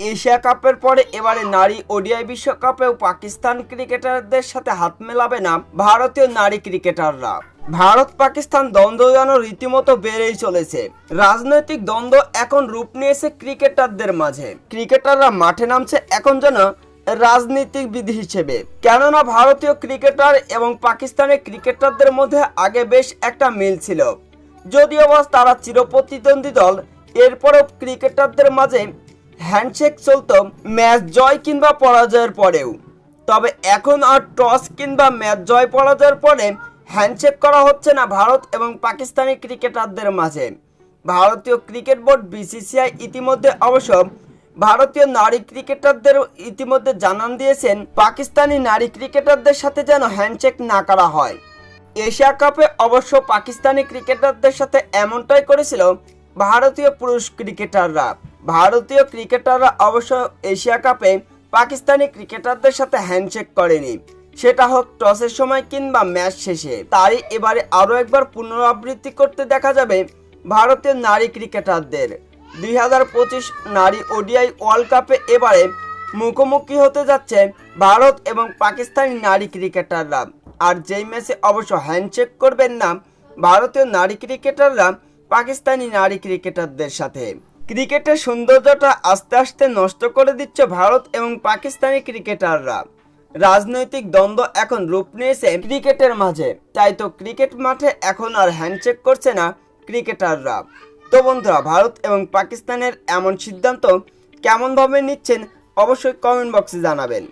Asia কাপের পরে এবারে নারী ওডিআই বিশ্বকাপেও পাকিস্তান ক্রিকেটারদের সাথে হাত মেলাবে না ভারতীয় নারী ক্রিকেটাররা। ভারত পাকিস্তান দ্বন্দ্ব যেন রীতিমতো বেড়েই চলেছে। রাজনৈতিক দ্বন্দ্ব এখন রূপ নিয়েছে ক্রিকেটারদের মাঝে। ক্রিকেটাররা মাঠে নামছে এখন যেন রাজনীতিবিদ হিসেবে। কেননা ভারতীয় ক্রিকেটার এবং পাকিস্তানের ক্রিকেটারদের মধ্যে আগে বেশ একটা মিল ছিল। যদিও বা তারা চিরপ্রতিদ্বন্দ্বী দল, এরপরও ক্রিকেটারদের মাঝে হ্যান্ডশেক চলতো ম্যাচ জয় কিংবা পরাজয়ের পরেও। তবে এখন আর টস কিংবা ম্যাচ জয় পরাজয়ের পরে হ্যান্ডশেক করা হচ্ছে না ভারত এবং পাকিস্তানি ক্রিকেটারদের মাঝে। ভারতীয় ক্রিকেট বোর্ড বিসিসিআই ইতিমধ্যে অবশ্য ভারতীয় নারী ক্রিকেটারদের ইতিমধ্যে জানান দিয়েছেন, পাকিস্তানি নারী ক্রিকেটারদের সাথে যেন হ্যান্ডশেক না করা হয়। এশিয়া কাপে অবশ্য পাকিস্তানি ক্রিকেটারদের সাথে এমনটাই করেছিল ভারতীয় পুরুষ ক্রিকেটাররা। ভারতীয় ক্রিকেটাররা অবশ্য এশিয়া কাপে পাকিস্তানি ক্রিকেটারদের সাথে হ্যান্ডশেক করেনি। সেটা হোক টসের সময় কিংবা ম্যাচ শেষে। তাই এবারে আরও একবার পুনরাবৃত্তি করতে দেখা যাবে ভারতীয় নারী ক্রিকেটারদের। দুই হাজার পঁচিশ নারী ওডিআই ওয়ার্ল্ড কাপে এবারে মুখোমুখি হতে যাচ্ছে ভারত এবং পাকিস্তানি নারী ক্রিকেটাররা। আর যেই ম্যাচে অবশ্য হ্যান্ডশেক করবেন না, ভারতীয় নারী ক্রিকেটাররা পাকিস্তানি নারী ক্রিকেটারদের সাথে। ক্রিকেটের সৌন্দর্যটা আস্তে আস্তে নষ্ট করে দিচ্ছে ভারত এবং পাকিস্তানি ক্রিকেটাররা। রাজনৈতিক দ্বন্দ্ব এখন রূপ নিয়েছে ক্রিকেটের মাঝে। তাই তো ক্রিকেট মাঠে এখন আর হ্যান্ডশেক করছে না ক্রিকেটাররা। তো বন্ধুরা, ভারত এবং পাকিস্তানের এমন সিদ্ধান্ত কেমনভাবে নিচ্ছেন অবশ্যই কমেন্ট বক্সে জানাবেন।